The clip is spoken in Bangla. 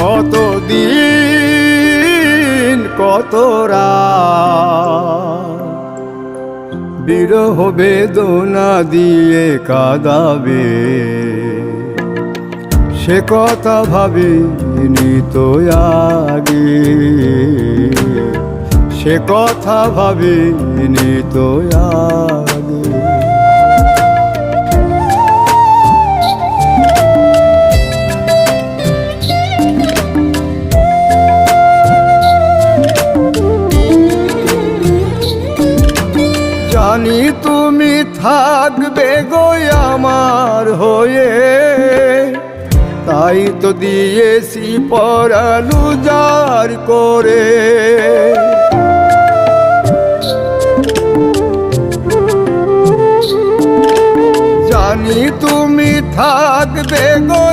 কত দিন কত বিরহ বেদনা দিয়ে কাঁদাবে। সে কথা ভাবিনি তো আগে। সে কথা ভাবিনি তো আগে। জানি তুমি থাকবে গো আমার হয়ে। তাই তো দিয়েছি পরালু জার করে। জানি তুমি থাকবে গো